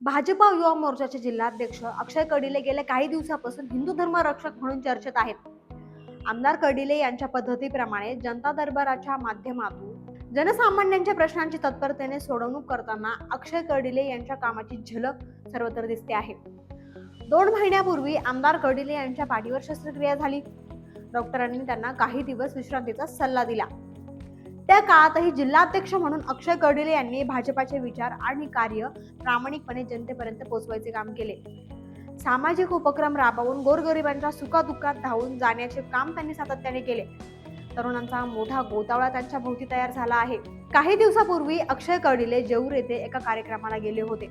भाजपा युवा मोर्चाचे जिल्हाध्यक्ष अक्षय कडिले गेल्या काही दिवसापासून हिंदू धर्म रक्षक म्हणून चर्चेत आहेत. आमदार कडिले यांच्या पद्धतीप्रमाणे जनता दरबाराच्या माध्यमातून जनसामान्यांच्या प्रश्नांची तत्परतेने सोडवणूक करताना अक्षय कडिले यांच्या कामाची झलक सर्वत्र दिसते आहे. दोन महिन्यापूर्वी आमदार कडिले यांच्या पाठीवर शस्त्रक्रिया झाली. डॉक्टरांनी त्यांना काही दिवस विश्रांतीचा सल्ला दिला. त्या काळातही जिल्हाध्यक्ष म्हणून अक्षय कडिले यांनी भाजपाचे विचार आणि कार्य प्रामाणिकपणे जनतेपर्यंत पोहोचवायचे काम केले. सामाजिक उपक्रम राबवून गोरगरिबांच्या सुखादुःखात धावून जाण्याचे काम त्यांनी सातत्याने केले. तरुणांचा मोठा गोतावळा त्यांच्या भोवती तयार झाला आहे. काही दिवसापूर्वी अक्षय कडिले जेऊर येथे एका कार्यक्रमाला गेले होते.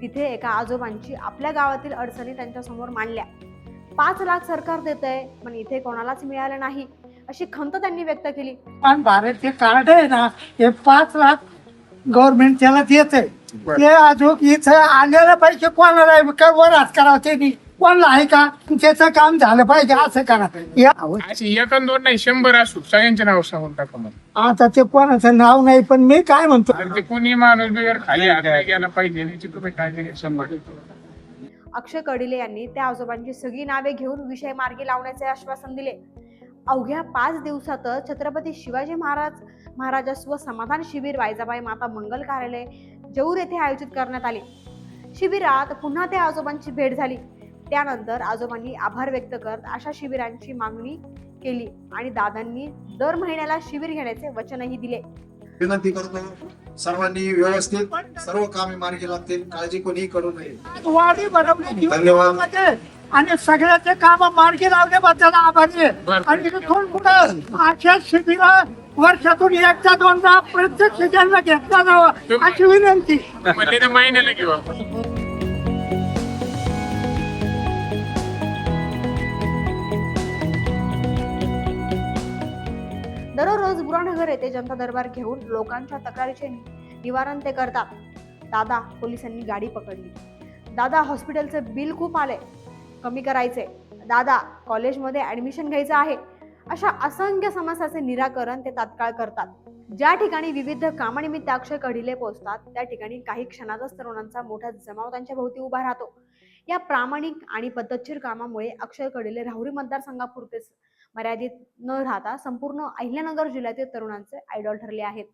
तिथे एका आजोबांची आपल्या गावातील अडचणी त्यांच्यासमोर मांडल्या. पाच लाख सरकार देत आहे पण इथे कोणालाच मिळालं नाही. अशी खंत त्यांनी व्यक्त केली. पण भारतचे कार्ड आहे ना हे पाच लाख गव्हर्नमेंट त्याला देत आहे ते अजून इथं आलेलं पैसे कोणाला आहे? काय वर हात करावं ते नाही कोणाला आहे का? त्याचं काम झालं पाहिजे असं करा. या अशी एक दोन नाही शंभर असू. सगळ्यांचे नाव सांगून टाका मग आता ते कोणाचं नाव नाही पण मी काय म्हणतो? तर ते कोणी माणूस बिगर खाली हात नाही गेला पाहिजे याची तुम्ही काळजी घ्या. शंभर. अक्षय कडिले यांनी त्या आजोबांची सगळी नावे घेऊन विषय मार्गी लावण्याचे आश्वासन दिले. अवघ्या पाच दिवसातच छत्रपती शिवाजी महाराज महाराजस्व समाधान शिबिर वायजाबाई माता मंगल कार्यालय जऊर येथे आयोजित करण्यात आले. शिबिरात पुन्हा त्या आजोबांची भेट झाली. त्यानंतर आजोबांनी आभार व्यक्त करत अशा शिबिरांची मागणी केली आणि दादांनी दर महिन्याला शिबिर घेण्याचे वचनही दिले. विनंती करतो सर्वांनी व्यवस्थित सर्व कामे मार्गी लागतील काळजी कोणीही करू नये. धन्यवाद. आणि सगळ्याचे काम मार्गी लावल्याबद्दल आभारी आहे. आणि इथून पुढे अशा शिबिरा वर्षातून एकदा दोनदा प्रत्येक शिबिराला घेतला जावं अशी विनंती. महिन्याला दररोज बुरानगर येथे जनता दरबार घेऊन लोकांच्या तक्रारीचे निवारण ते करतात. दादा पोलिसांनी गाडी पकडली. दादा हॉस्पिटलचं बिल खूप आले. कमी करायचे. दादा कॉलेजमध्ये ऍडमिशन घ्यायचं आहे. अशा असंख्य समस्याचे निराकरण ते तात्काळ करतात. ज्या ठिकाणी विविध कामानिमित्त अक्षय कढिले पोहोचतात त्या ठिकाणी काही क्षणातच तरुणांचा मोठा जमाव त्यांच्या भोवती उभा राहतो. या प्रामाणिक आणि पद्धतशीर कामामुळे अक्षय कडिले राहुरी मतदारसंघापुरतेच मर्यादित न राहता संपूर्ण अहिल्यानगर जिल्ह्यातील तरुणांचे आयडॉल ठरले आहेत.